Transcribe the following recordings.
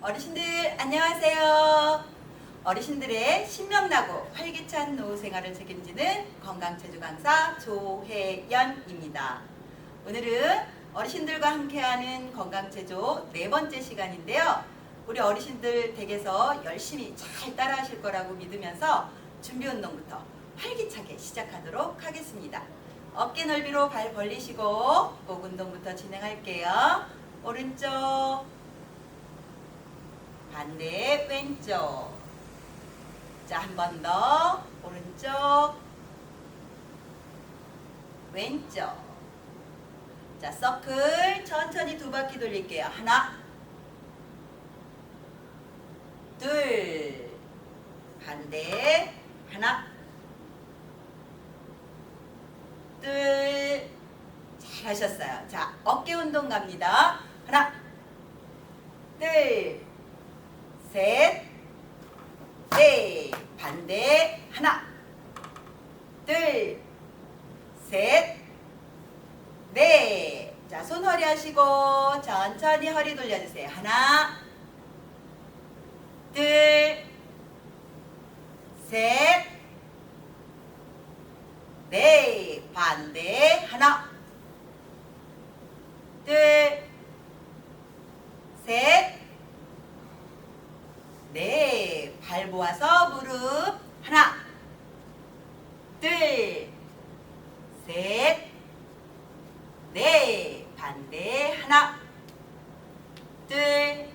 어르신들 안녕하세요. 어르신들의 신명나고 활기찬 노후 생활을 책임지는 건강체조 강사 조혜연입니다. 오늘은 어르신들과 함께하는 건강체조 네 번째 시간인데요. 우리 어르신들 댁에서 열심히 잘 따라하실 거라고 믿으면서 준비 운동부터 활기차게 시작하도록 하겠습니다. 어깨 넓이로 발 벌리시고 목 운동부터 진행할게요. 오른쪽. 반대 왼쪽. 자 한 번 더. 오른쪽. 왼쪽. 자 서클 천천히 두 바퀴 돌릴게요. 하나 둘 반대. 하나. 둘. 잘하셨어요. 자 어깨 운동 갑니다. 하나. 둘. 셋, 넷, 반대, 하나, 둘, 셋, 넷. 자, 손 허리 하시고, 천천히 허리 돌려주세요. 하나, 둘, 셋, 넷. 반대, 하나, 둘, 셋, 네, 발 모아서 무릎 하나, 둘, 셋, 넷, 반대 하나, 둘,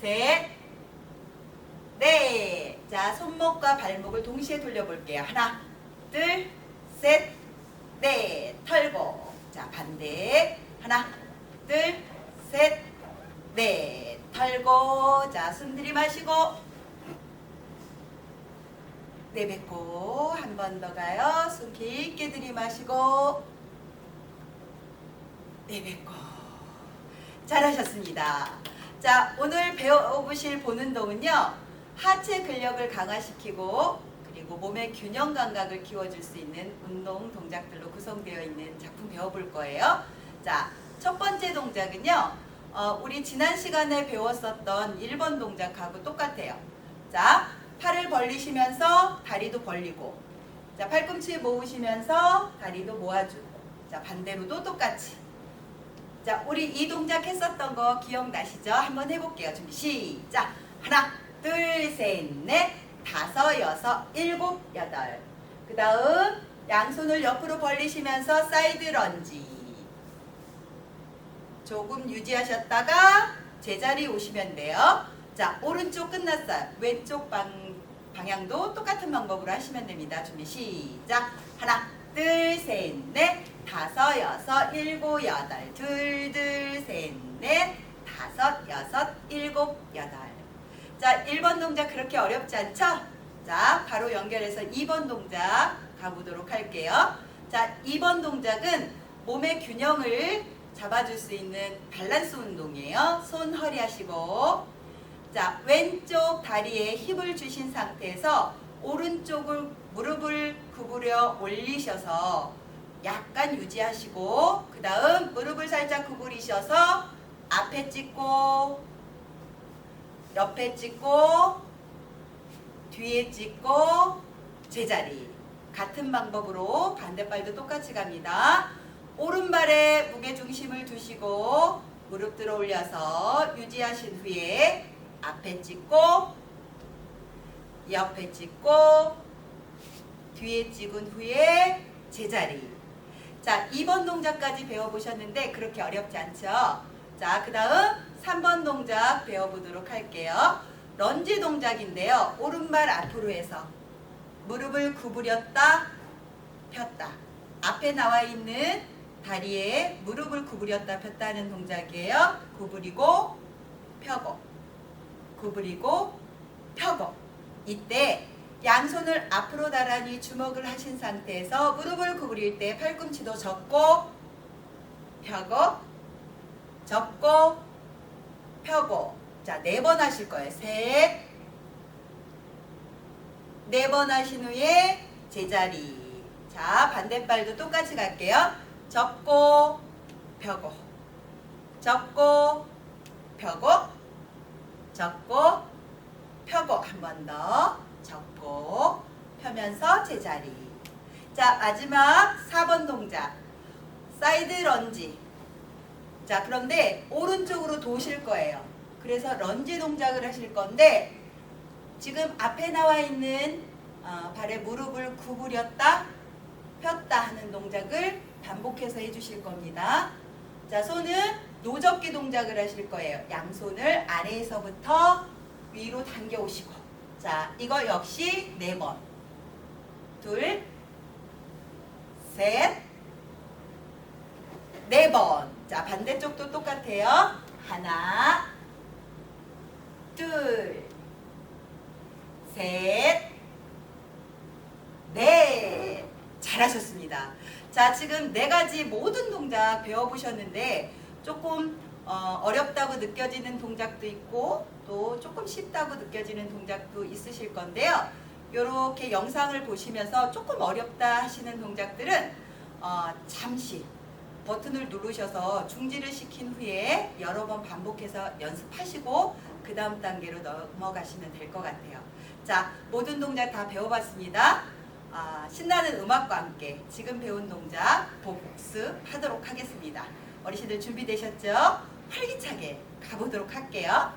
셋, 넷. 자, 손목과 발목을 동시에 돌려볼게요. 하나, 둘, 셋, 넷. 털고. 자, 반대. 하나, 둘, 셋, 넷. 털고. 자, 숨 들이마시고. 내뱉고. 한 번 더 가요. 숨 깊게 들이마시고. 내뱉고. 잘하셨습니다. 자, 오늘 배워보실 보는 동은요. 하체 근력을 강화시키고 그리고 몸의 균형 감각을 키워줄 수 있는 운동 동작들로 구성되어 있는 작품 배워볼 거예요. 자, 첫 번째 동작은요. 어, 우리 지난 시간에 배웠었던 1번 동작하고 똑같아요. 자, 팔을 벌리시면서 다리도 벌리고 자, 팔꿈치 모으시면서 다리도 모아주고 자, 반대로도 똑같이 자, 우리 이 동작 했었던 거 기억나시죠? 한번 해볼게요. 준비 시작. 하나, 둘, 셋, 넷, 다섯, 여섯, 일곱, 여덟. 그 다음 양손을 옆으로 벌리시면서 사이드 런지. 조금 유지하셨다가 제자리 오시면 돼요. 자, 오른쪽 끝났어요. 왼쪽 방, 방향도 똑같은 방법으로 하시면 됩니다. 준비 시작. 하나, 둘, 셋, 넷, 다섯, 여섯, 일곱, 여덟. 둘, 둘, 셋, 넷, 다섯, 여섯, 일곱, 여덟. 자, 1번 동작 그렇게 어렵지 않죠? 자, 바로 연결해서 2번 동작 가보도록 할게요. 자, 2번 동작은 몸의 균형을 잡아줄 수 있는 밸런스 운동이에요. 손 허리 하시고. 자, 왼쪽 다리에 힘을 주신 상태에서 오른쪽을 무릎을 구부려 올리셔서 약간 유지하시고 그 다음 무릎을 살짝 구부리셔서 앞에 찍고 옆에 찍고 뒤에 찍고 제자리 같은 방법으로 반대발도 똑같이 갑니다. 오른발에 무게 중심을 두시고 무릎 들어 올려서 유지하신 후에 앞에 찍고 옆에 찍고 뒤에 찍은 후에 제자리 자 2번 동작까지 배워보셨는데 그렇게 어렵지 않죠? 자그 다음 3번 동작 배워보도록 할게요. 런지 동작인데요. 오른발 앞으로 해서 무릎을 구부렸다 폈다. 앞에 나와 있는 다리에 무릎을 구부렸다 폈다는 동작이에요. 구부리고 펴고 구부리고 펴고 이때 양손을 앞으로 나란히 주먹을 하신 상태에서 무릎을 구부릴 때 팔꿈치도 접고 펴고 접고 펴고 자 네 번 하실 거예요 셋 네 번 하신 후에 제자리. 자, 반대발도 똑같이 갈게요. 접고, 펴고. 접고, 펴고. 접고, 펴고. 한 번 더. 접고, 펴면서 제자리. 자, 마지막 4번 동작. 사이드 런지. 자, 그런데 오른쪽으로 도실 거예요. 그래서 런지 동작을 하실 건데 지금 앞에 나와 있는 어, 발의 무릎을 구부렸다 폈다 하는 동작을 반복해서 해주실 겁니다. 자, 손은 노젓기 동작을 하실 거예요. 양손을 아래에서부터 위로 당겨 오시고. 자, 이거 역시 네 번. 둘, 셋, 네 번. 자, 반대쪽도 똑같아요. 하나, 둘, 셋, 넷. 잘하셨습니다. 자, 지금 네 가지 모든 동작 배워보셨는데 조금 어, 어렵다고 느껴지는 동작도 있고 또 조금 쉽다고 느껴지는 동작도 있으실 건데요. 이렇게 영상을 보시면서 조금 어렵다 하시는 동작들은 어, 잠시 버튼을 누르셔서 중지를 시킨 후에 여러 번 반복해서 연습하시고 그 다음 단계로 넘어가시면 될 것 같아요. 자, 모든 동작 다 배워봤습니다. 아, 신나는 음악과 함께 지금 배운 동작 복습하도록 하겠습니다. 어르신들 준비되셨죠? 활기차게 가보도록 할게요.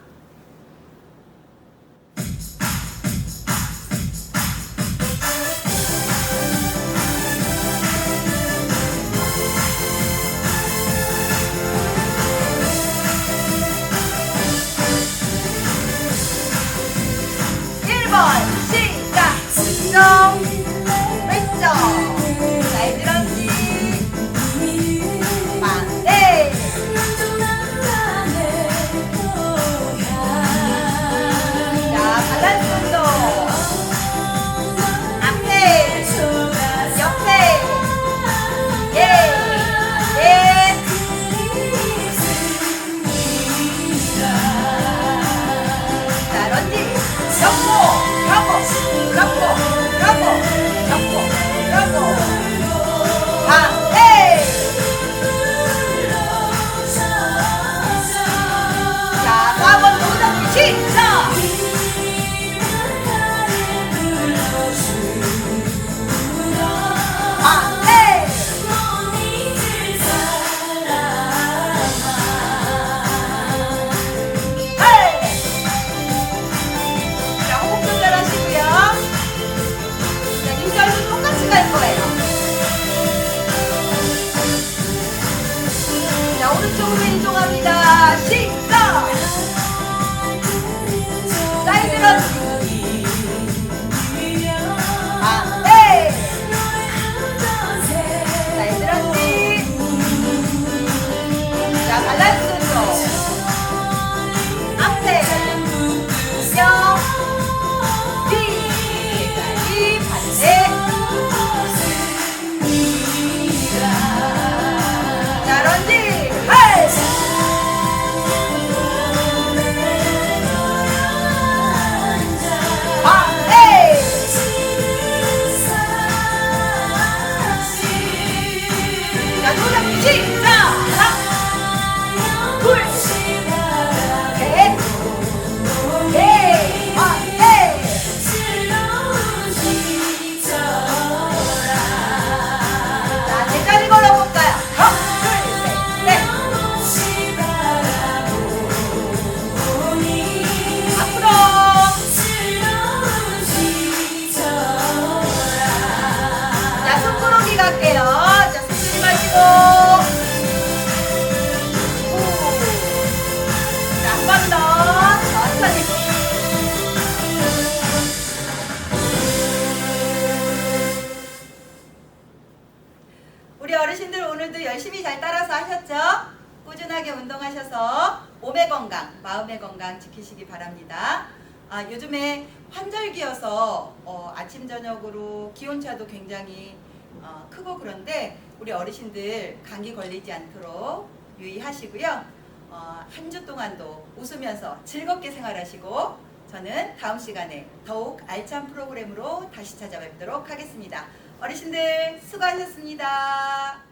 우리 어르신들 오늘도 열심히 잘 따라서 하셨죠? 꾸준하게 운동하셔서 몸의 건강, 마음의 건강 지키시기 바랍니다. 아, 요즘에 환절기여서 어, 아침 저녁으로 기온차도 굉장히 어, 크고 그런데 우리 어르신들 감기 걸리지 않도록 유의하시고요. 어, 한 주 동안도 웃으면서 즐겁게 생활하시고 저는 다음 시간에 더욱 알찬 프로그램으로 다시 찾아뵙도록 하겠습니다. 어르신들 수고하셨습니다.